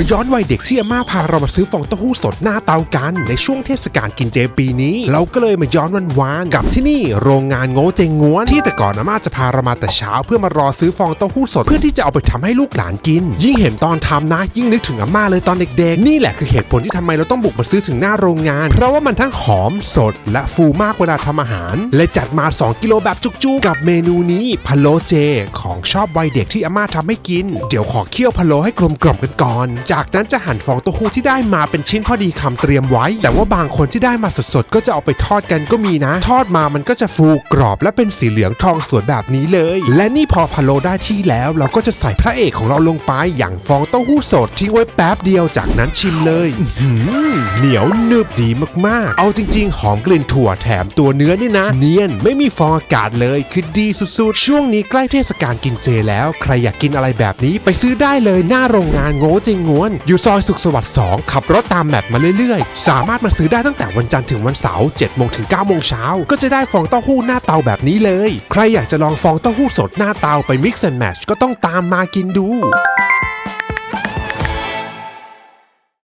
มาย้อนวัยเด็กที่อาม่าพาเรามาซื้อฟองเต้าหู้สดหน้าเตากันในช่วงเทศกาลกินเจปีนี้ เราก็เลยมาย้อนวันวานๆกับที่นี่โรงงานโง่เจงง้วน ที่แต่ก่อนอาม่าจะพาเรามาแต่เช้า เพื่อมารอซื้อฟองเต้าหู้สดเพื่อที่จะเอาไปทำให้ลูกหลานกิน ยิ่งเห็นตอนทำนะ ยิ่งนึกถึงอาม่าเลยตอนเด็กๆ นี่แหละคือเหตุผลที่ทำไมเราต้องบุกมาซื้อถึงหน้าโรงงาน เพราะว่ามันทั้งหอมสด และฟูมากเวลาทำอาหารเลยจัดมา 2 กิโลแบบจุกๆกับเมนูนี้พะโลเจ ของชอบวัยเด็กที่อาม่าทำให้กิน เดี๋ยวขอเคี่ยวพะโลให้กลมกล่อมกันก่อนจากนั้นจะหั่นฟองเต้าหู้ที่ได้มาเป็นชิ้นพอดีคำเตรียมไว้ แต่ว่าบางคนที่ได้มาสดๆ ก็จะเอาไปทอดกันก็มีนะ ทอดมามันก็จะฟูกรอบและเป็นสีเหลืองทองสวยแบบนี้เลย และนี่พอพะโล้ได้ที่แล้ว เราก็จะใส่พระเอกของเราลงไปอย่างฟองเต้าหู้สดทิ้งไว้แป๊บเดียวจากนั้นชิมเลยอื้อหือเหนียวหนึบดีมากๆ เอาจริง ๆ หอมกลิ่นถั่วแถมตัวเนื้อนี่นะ เนียนไม่มีฟองอากาศเลยคือดีสุดๆ ช่วงนี้ใกล้เทศกาลกินเจแล้ว ใครอยากกินอะไรแบบนี้ไปซื้อได้เลยหน้าโรงงานโง่เจงงวน อยู่ซอยสุขสวัสดิ์2ขับรถตามแมปมาเรื่อยๆ สามารถมาซื้อได้ตั้งแต่วันจันทร์ถึงวันเสาร์7โมงถึง9โมงเช้า ก็จะได้ฟองเต้าหู้หน้าเตาแบบนี้เลย ใครอยากจะลองฟองเต้าหู้สดหน้าเตาไป mix and match ก็ต้องตามมากินดู